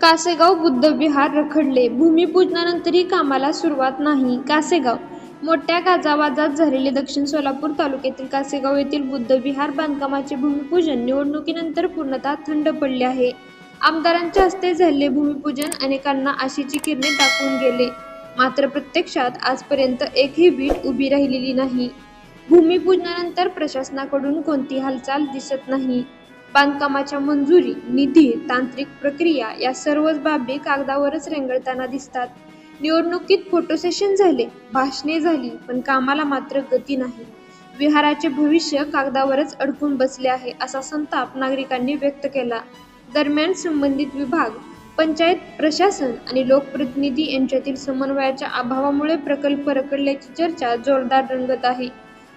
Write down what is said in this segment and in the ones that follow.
कासेगाव बुद्धविहार रखडले, भूमिपूजनानंतरही कामाला सुरुवात नाही कासेगाव मोठ्या गाजावाजात झालेले दक्षिण सोलापूर तालुक्यातील कासेगाव येथील बुद्धविहार बांधकामाचे भूमिपूजन निवडणुकीनंतर पूर्णतः थंड पडले आहे. आमदारांच्या हस्ते झालेले भूमिपूजन अनेकांना आशेची किरणे दाखवून गेले. मात्र प्रत्यक्षात आजपर्यंत एकही वीट उभी राहिलेली नाही. भूमिपूजनानंतर प्रशासनाकडून कोणती हालचाल दिसत नाही. बांधकामाच्या मंजुरी, निधी, तांत्रिक प्रक्रिया या सर्वच बाबी कागदावरच रेंगळताना दिसतात. निवडणुकीत फोटो सेशन झाले, भाषणे झाली पण कामाला मात्र गती नाही. विहाराचे भविष्य कागदावरच अडकून बसले आहे असा संताप नागरिकांनी व्यक्त केला. दरम्यान संबंधित विभाग, पंचायत प्रशासन आणि लोकप्रतिनिधी यांच्यातील समन्वयाच्या अभावामुळे प्रकल्प रखडल्याची चर्चा जोरदार रंगत आहे.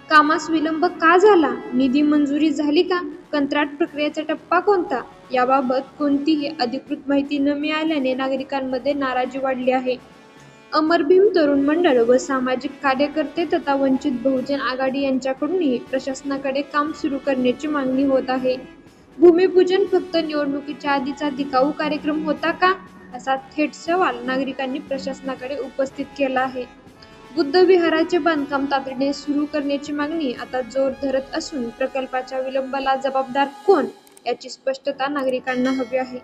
कामास विलंब का झाला? निधी मंजुरी झाली का? कंत्राट प्रक्रियेचा टप्पा कोणता? याबाबत कोणतीही अधिकृत माहिती न मिळाल्याने नागरिकांमध्ये नाराजी वाढली आहे. अमरभीम तरुण मंडळ व सामाजिक कार्यकर्ते तथा वंचित बहुजन आघाडी यांच्याकडूनही प्रशासनाकडे काम सुरू करण्याची मागणी होत आहे. भूमिपूजन फक्त निवडणुकीच्या आधीचा दिकाऊ कार्यक्रम होता का? असा थेट सवाल नागरिकांनी प्रशासनाकडे उपस्थित केला आहे. बुद्ध विहाराचे बांधकाम तातडीने सुरू करण्याची मागणी आता जोर धरत असून प्रकल्पाच्या विलंबाला जबाबदार कोण याची स्पष्टता नागरिकांना हवी आहे.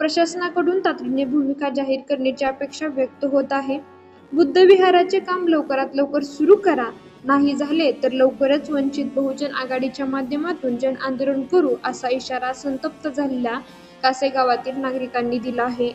प्रशासनाकडून तातडीने भूमिका जाहीर करण्याची अपेक्षा व्यक्त होत आहे. बुद्ध विहाराचे काम लवकरात लवकर सुरू करा, नाही झाले तर लवकरच वंचित बहुजन आघाडीच्या माध्यमातून जन आंदोलन करू असा इशारा संतप्त झालेल्या कासेगावातील नागरिकांनी दिला आहे.